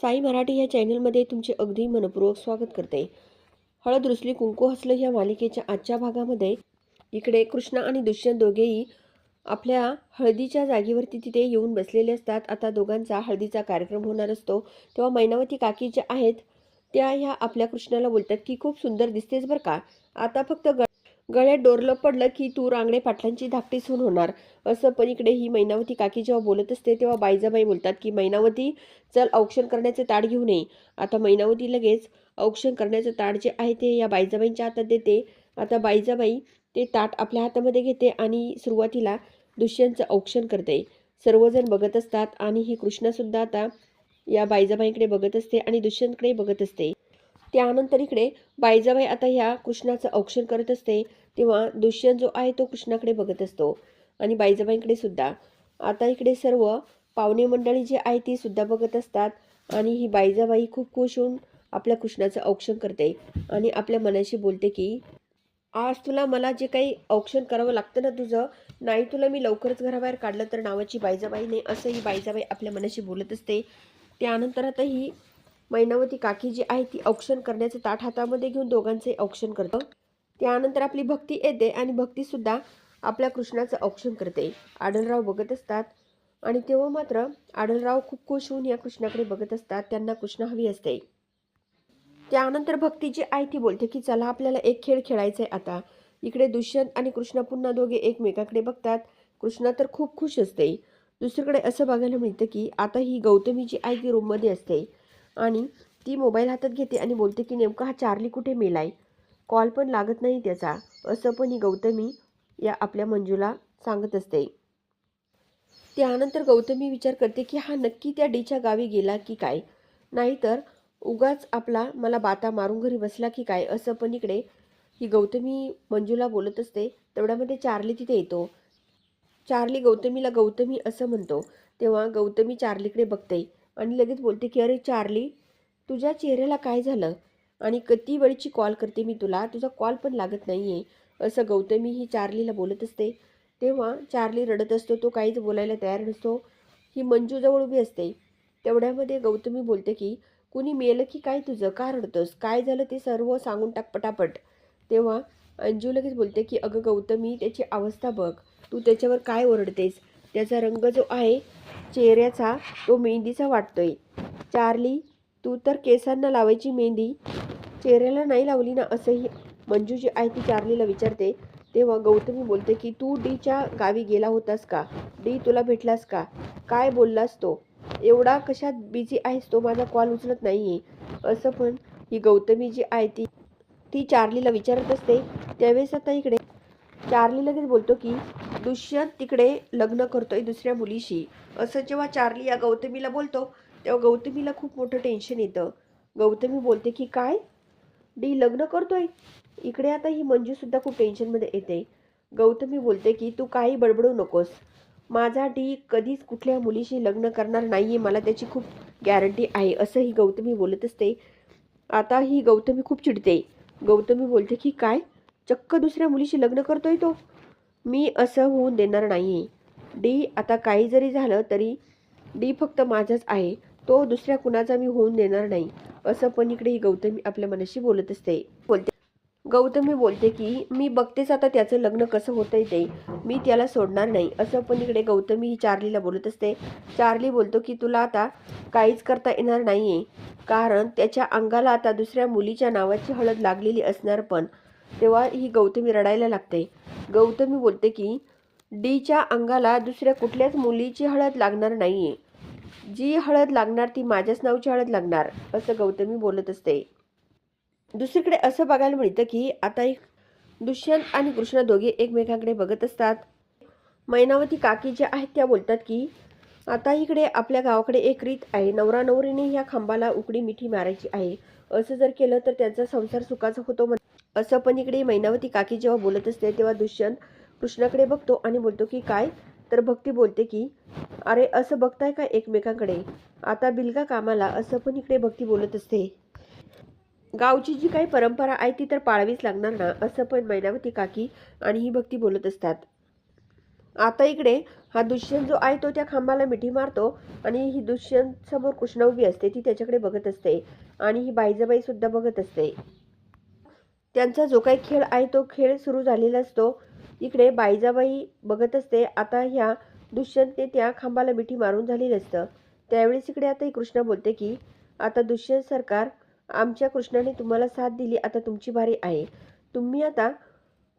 साई मराठी या चॅनलमध्ये तुमचे अगदी मनपूर्वक स्वागत करते. हळद रुसली कुंकू हसलं या मालिकेच्या आजच्या भागामध्ये इकडे कृष्णा आणि दुष्यंत दोघेही आपल्या हळदीच्या जागेवरती तिथे येऊन बसलेले असतात. आता दोघांचा हळदीचा कार्यक्रम होणार असतो. तेव्हा मैनावती काकी ज्या आहेत त्या ह्या आपल्या कृष्णाला बोलतात की खूप सुंदर दिसतेच बरं का? आता फक्त ग गळ्यात डोरलं पडलं की तू रांगडे पाटलांची धाकटी सून होणार. असं पण इकडे ही मैनावती काकी जेव्हा बोलत असते तेव्हा बाईजाबाई बोलतात की मैनावती चल औक्षण करण्याचे ताट घेऊ नये आता मैनावती लगेच औक्षण करण्याचं ताट जे आहे ते या बाईजाबाईंच्या हातात देते. आता बाईजाबाई ते ताट आपल्या हातामध्ये घेते आणि सुरुवातीला दुष्यंतचं औक्षण करते. सर्वजण बघत असतात आणि ही कृष्णासुद्धा आता या बाईजाबाईंकडे बघत असते आणि दुष्यंतकडे बघत असते. त्यानंतर इकडे बायजाबाई आता ह्या कृष्णाचं औक्षण करत असते तेव्हा दुष्यंत जो आहे तो कृष्णाकडे बघत असतो. आणि बाईजाबाईंकडे सुद्धा. आता इकडे सर्व पाहुणे मंडळी जी आहे ती सुद्धा बघत असतात आणि ही बाईजाबाई खूप खुश होऊन आपल्या कृष्णाचं औक्षण करते आणि आपल्या मनाशी बोलते की आज तुला मला जे काही औक्षण करावं लागतं ना तुझं नाही तुला मी लवकरच घराबाहेर काढलं तर नावाची बाईजाबाई नाही असं ही बाईजाबाई आपल्या मनाशी बोलत असते. त्यानंतर आता ही मैनावती काकी जी आहे ती औक्षण करण्याचं ताट हातामध्ये घेऊन दोघांचे औक्षण करतं. त्यानंतर आपली भक्ती येते आणि भक्तीसुद्धा आपल्या कृष्णाचं औक्षण करते. आढळराव बघत असतात आणि तेव्हा मात्र आढळराव खूप खुश होऊन या कृष्णाकडे बघत असतात. त्यांना कृष्ण हवी असते. त्यानंतर भक्ती जी आहे ती बोलते की चला आपल्याला एक खेळ खेळायचा आहे आता. इकडे दुष्यंत आणि कृष्णा पुन्हा दोघे एकमेकाकडे बघतात. कृष्णा तर खूप खुश असते. दुसरीकडे असं बघायला मिळतं की आता ही गौतमी जी आहे ती रूममध्ये असते. आणि ती मोबाईल हातात घेते आणि बोलते की नेमका हा चार्ली कुठे मेलाय? कॉल पण लागत नाही त्याचा. असं पण ही गौतमी या आपल्या मंजूला सांगत असते. त्यानंतर गौतमी विचार करते की हा नक्की त्या डीच्या गावी गेला की काय? नाहीतर उगाच आपला मला बाता मारून घरी बसला की काय? असं पण इकडे ही गौतमी मंजूला बोलत असते. तेवढ्यामध्ये चार्ली तिथे येतो. चार्ली गौतमीला गौतमी असं म्हणतो. तेव्हा गौतमी चार्लीकडे बघते. आणि लगेच बोलते की अरे चार्ली तुझ्या चेहऱ्याला काय झालं? आणि किती वेळची कॉल करते मी तुला? तुझा कॉल पण लागत नाही आहे असं गौतमी ही चार्लीला बोलत असते. तेव्हा चार्ली रडत असतो तो काहीच बोलायला तयार नसतो. ही मंजूजवळ उभी असते. तेवढ्यामध्ये गौतमी बोलते की कुणी मेलं की काय तुझं? का रडतोस? काय झालं ते सर्व सांगून टाक पटापट. तेव्हा अंजू लगेच बोलते की अगं गौतमी त्याची अवस्था बघ. तू त्याच्यावर काय ओरडतेस? त्याचा रंग जो आहे चेहऱ्याचा तो मेहंदीचा वाटतोय. चार्ली तू तर केसांना लावायची मेहंदी. चेहऱ्याला नाही लावली ना असंही मंजू जी आहे ती चार्लीला विचारते. तेव्हा गौतमी बोलते की तू डीच्या गावी गेला होतास का? डी तुला भेटलास का? काय बोललास तो? एवढा कशात बिझी आहेस तो? माझा कॉल उचलत नाही आहे असं पण ही गौतमी जी आहे ती ती चार्लीला विचारत असते. त्यावेळेस आता इकडे. चार्ली लगेच बोलतो की दुष्यंत तिकडे लग्न करतोय दुसऱ्या मुलीशी. असं जेव्हा चार्ली या गौतमीला बोलतो तेव्हा गौतमीला खूप मोठं टेन्शन येतं. गौतमी बोलते की काय? डी लग्न करतोय? इकडे आता ही मंजूसुद्धा खूप टेन्शनमध्ये येते. गौतमी बोलते की तू काही बडबडू नकोस. माझा डी कधीच कुठल्या मुलीशी लग्न करणार नाही आहे मला त्याची खूप गॅरंटी आहे. असं ही गौतमी बोलत असते. आता ही गौतमी खूप चिडते. गौतमी बोलते की काय? चक्क दुसऱ्या मुलीशी लग्न करतोय तो? मी असं होऊन देणार नाही. आहे डी आता काही जरी झालं तरी डी फक्त माझाच आहे. तो दुसऱ्या कुणाचा मी होऊन देणार नाही. असं पण इकडे ही गौतमी आपल्या मनाशी बोलत असते. बोलते. गौतमी बोलते की मी बघतेच आता त्याचं लग्न कसं होतंय ते. मी त्याला सोडणार नाही. असं पण इकडे गौतमी ही चार्लीला बोलत असते. चार्ली बोलतो की तुला आता काहीच करता येणार नाही आहे कारण त्याच्या अंगाला आता दुसऱ्या मुलीच्या नावाची हळद लागलेली असणार पण. तेव्हा ही गौतमी रडायला लागते. गौतमी बोलते की डीच्या अंगाला दुसऱ्या कुठल्याच मुलीची हळद लागणार नाही आहे जी हळद लागणार ती माझ्याच नावची हळद लागणार असं गौतमी बोलत असते. दुसरीकडे असं बघायला मिळतं की आता एक दुष्यंत आणि कृष्ण दोघे एकमेकांकडे बघत असतात. मैनावती काकी ज्या आहेत त्या बोलतात की आता इकडे आपल्या गावाकडे एक रीत आहे. नवरा नवरीने ह्या खांबाला उकडी मिठी मारायची आहे. असं जर केलं तर त्यांचा संसार सुखाचा होतो म्हण असं पण इकडे मैनावती काकी जेव्हा बोलत असते तेव्हा दुष्यंत कृष्णाकडे बघतो आणि बोलतो की काय? तर भक्ती बोलते की अरे असं बघताय का एकमेकांकडे? आता बिलगा कामाला असं पण इकडे भक्ती बोलत असते. गावची जी काही परंपरा आहे ती तर पाळावीच लागणार ना असं पण मैनावती काकी आणि ही भक्ती बोलत असतात. आता इकडे हा दुष्यंत जो आहे तो त्या खांबाला मिठी मारतो आणि ही दुष्यंत समोर कृष्णा उभी असते ती त्याच्याकडे बघत असते आणि ही बाईजाबाई सुद्धा बघत असते. त्यांचा जो काही खेळ आहे तो खेळ सुरू झालेला असतो. इकडे बाईजाबाई बघत असते. आता ह्या दुष्यंतने त्या खांबाला मिठी मारून झालेलं असतं. त्यावेळेस इकडे आता कृष्णा बोलते की आता दुष्यंत सरकार आमच्या कृष्णाने तुम्हाला साथ दिली. आता तुमची बारी आहे. तुम्ही आता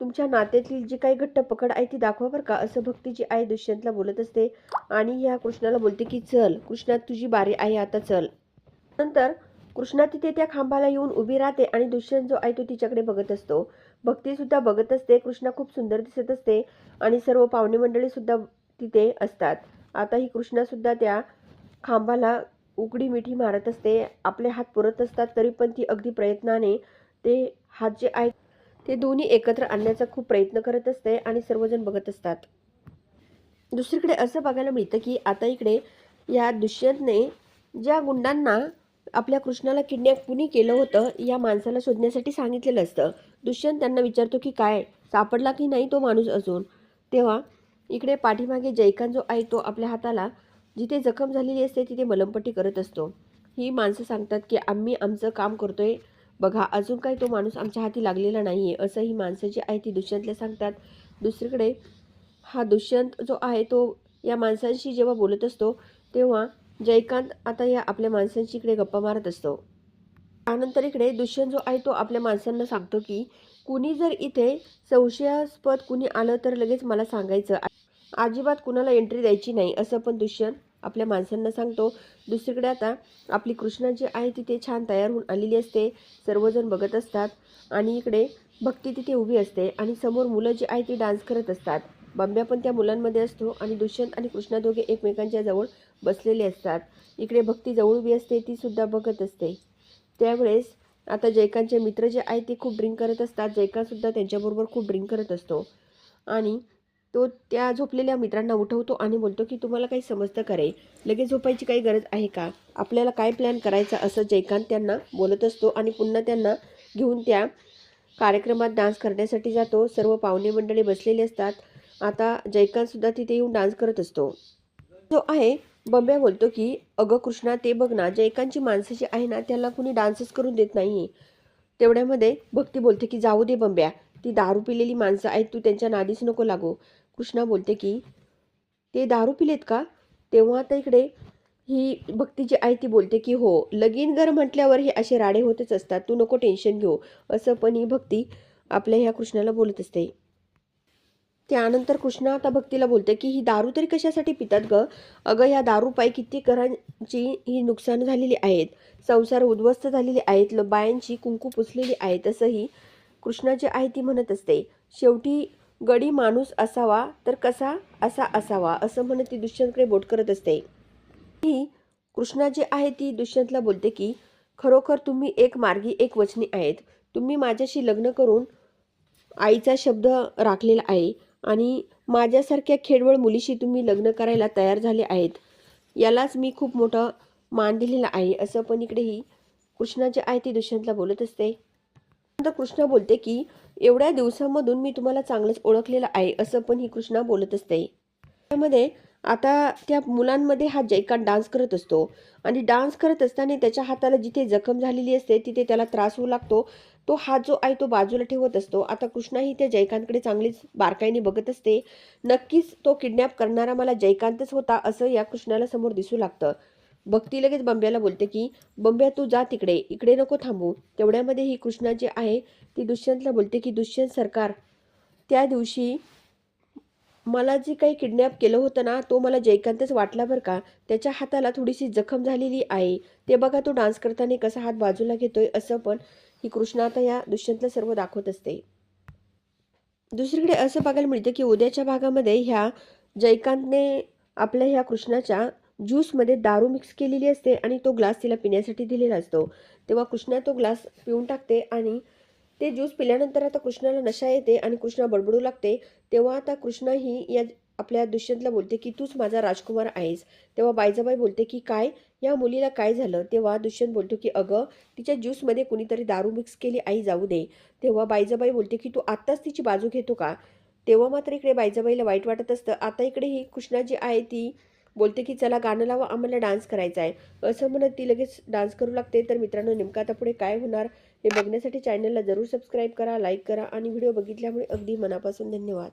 तुमच्या नात्यातील जी काही घट्ट पकड आहे ती दाखवा बरं का. असं भक्ती जी आहे दुष्यंतला बोलत असते. आणि ह्या कृष्णाला बोलते की चल कृष्णा तुझी बारी आहे. आता चल. नंतर कृष्णा तिथे त्या खांबाला येऊन उभी राहते आणि दुष्यंत जो आहे तो तिच्याकडे बघत असतो. भक्तीसुद्धा बघत असते कृष्णा खूप सुंदर दिसत असते आणि सर्व पाहुणे मंडळीसुद्धा तिथे असतात. आता ही कृष्णासुद्धा त्या खांबाला उकडी मिठी मारत असते आपले हात पुरत असतात तरी पण ती अगदी प्रयत्नाने ते हात जे आहेत ते दोन्ही एकत्र आणण्याचा खूप प्रयत्न करत असते आणि सर्वजण बघत असतात. दुसरीकडे असं बघायला मिळतं की आता इकडे या दुष्यंतने ज्या गुंडांना आपल्या कृष्णाला किडनॅप कुणी केलं होतं या माणसाला शोधण्यासाठी सांगितलेलं असतं. दुष्यंत त्यांना विचारतो की काय सापडला की नाही तो माणूस अजून? तेव्हा इकडे पाठीमागे जयकांत जो आहे तो आपल्या हाताला जिथे जखम झालेली असते तिथे मलमपट्टी करत असतो. ही माणसं सांगतात की आम्ही आमचं काम करतोय बघा अजून काही तो माणूस आमच्या हाती लागलेला नाही आहे असं ही माणसं जी आहे ती दुष्यंतला सांगतात. दुसरीकडे हा दुष्यंत जो आहे तो या माणसांशी जेव्हा बोलत असतो तेव्हा जयकांत आता या आपल्या माणसांशी इकडे गप्पा मारत असतो. त्यानंतर इकडे दुष्यंत जो आहे तो आपल्या माणसांना सांगतो की कुणी जर इथे संशयास्पद कुणी आलं तर लगेच मला सांगायचं. अजिबात कुणाला एंट्री द्यायची नाही असं पण दुष्यंत आपल्या माणसांना सांगतो. दुसरीकडे आता आपली कृष्णा जी आहे तिथे छान तयार होऊन आलेली असते. सर्वजण बघत असतात आणि इकडे भक्ती तिथे उभी असते आणि समोर मुलं जी आहे ती डान्स करत असतात. बंब्या पण त्या मुलांमध्ये असतो आणि दुष्यंत आणि कृष्णा दोघे एकमेकांच्या जवळ बसलेले असतात. इकडे भक्ती जवळ उभी असते ती सुद्धा बघत असते. त्यावेळेस आता जयकांचे मित्र जे आहेत ते खूप ड्रिंक करत असतात. जयकांतसुद्धा त्यांच्याबरोबर खूप ड्रिंक करत असतो. आणि तो त्या झोपलेल्या मित्रांना उठवतो आणि बोलतो की तुम्हाला काही समजतं करे लगेच झोपायची काही गरज आहे का? आपल्याला काय प्लॅन करायचा? असं जयकांत त्यांना बोलत असतो आणि पुन्हा त्यांना घेऊन त्या कार्यक्रमात डान्स करण्यासाठी जातो. सर्व पाहुणे मंडळी बसलेले असतात. आता जयकांतसुद्धा तिथे येऊन डान्स करत असतो. जो आहे बंब्या बोलतो की अगं कृष्णा ते बघ ना जयकांतची माणसं जी आहे ना त्याला कुणी डान्सच करून देत नाही तेवढ्यामध्ये भक्ती बोलते की जाऊ दे बंब्या ती दारू पिलेली माणसं आहेत तू त्यांच्या नादीच नको लागू. कृष्णा बोलते की ते दारू पिलेत का? तेव्हा आता इकडे ही भक्ती जी आहे ती बोलते की हो लगीन घर म्हटल्यावर हे असे राडे होतच असतात तू नको टेन्शन घेऊ. असं पण ही भक्ती आपल्या ह्या कृष्णाला बोलत असते. त्यानंतर कृष्णा आता भक्तीला बोलते की ही दारू तरी कशासाठी पितात ग? अगं ह्या दारूपायी किती घरांची ही नुकसान झालेली आहेत. संसार उद्ध्वस्त झालेले आहेत. ल बायांची कुंकू पुसलेली आहे तसंही कृष्णा जी आहे ती म्हणत असते. शेवटी गडी माणूस असावा तर कसा असा असावा? असं म्हणत ती दुष्यंतकडे बोट करत असते. ही कृष्णा जी आहे ती दुष्यंतला बोलते की खरोखर तुम्ही एक मार्गी एक वचनी आहेत. तुम्ही माझ्याशी लग्न करून आईचा शब्द राखलेला आहे. आणि माझ्यासारख्या खेडवळ मुलीशी तुम्ही लग्न करायला तयार झाले आहेत. यालाच मी खूप मोठं मान दिलेलं आहे असं पण इकडेही कृष्णा जे आहे ती दुष्यंतला बोलत असते. नंतर कृष्णा बोलते की एवढ्या दिवसामधून मी तुम्हाला चांगलंच ओळखलेलं आहे असं पण ही कृष्णा बोलत असते. त्यामध्ये आता त्या मुलांमध्ये हा जयकांत डान्स करत असतो. आणि डान्स करत असताना त्याच्या हाताला जिथे जखम झालेली असते तिथे त्याला त्रास होऊ लागतो. तो हात जो आहे तो बाजूला ठेवत असतो. आता कृष्णाही त्या जयकांतकडे चांगलीच बारकाईने बघत असते. नक्कीच तो किडनॅप करणारा मला जयकांतच होता असं या कृष्णाला समोर दिसू लागतं. भक्ती लगेच बंब्याला बोलते की बंब्या तू जा तिकडे. इकडे नको थांबू. तेवढ्यामध्ये ही कृष्णा जी आहे ती दुष्यंतला बोलते की दुष्यंत सरकार त्या दिवशी मला जे काही किडनॅप केलं होतं ना तो मला जयकांतच वाटला बरं का. त्याच्या हाताला थोडीशी जखम झालेली आहे. ते बघा तो डान्स करताना कसा हात बाजूला घेतोय असं पण ही कृष्णा आता या दुष्यंतला सर्व दाखवत असते. दुसरीकडे असं बघायला मिळतं की उद्याच्या भागामध्ये ह्या जयकांतने आपल्या ह्या कृष्णाच्या ज्यूसमध्ये दारू मिक्स केलेली असते आणि तो ग्लास तिला पिण्यासाठी दिलेला असतो. तेव्हा कृष्णा तो ग्लास पिऊन टाकते आणि ते ज्यूस पिल्यानंतर आता कृष्णाला नशा येते आणि कृष्णा बडबडू लागते तेव्हा आता कृष्णा ही या आपल्या दुष्यंतला बोलते की तूच माझा राजकुमार आहेस. तेव्हा बायजाबाई बोलते की काय? या मुलीला काय झालं? तेव्हा दुष्यंत बोलतो की अगं तिच्या ज्यूसमध्ये कुणीतरी दारू मिक्स केली आई जाऊ दे. तेव्हा बायजाबाई बोलते की तू आत्ताच तिची बाजू घेतो का? तेव्हा मात्र इकडे बायजाबाईला वाईट वाटत असतं. आता इकडे ही कृष्णा जी आहे ती बोलते की चला गाणं लावा आम्हाला डान्स करायचा आहे. असं म्हणत ती लगेच डान्स करू लागते. तर मित्रांनो नेमका आता पुढे काय होणार? हे बघण्यासाठी चॅनलला जरूर सबस्क्राईब करा लाईक करा आणि व्हिडिओ बघितल्यामुळे अगदी मनापासून धन्यवाद.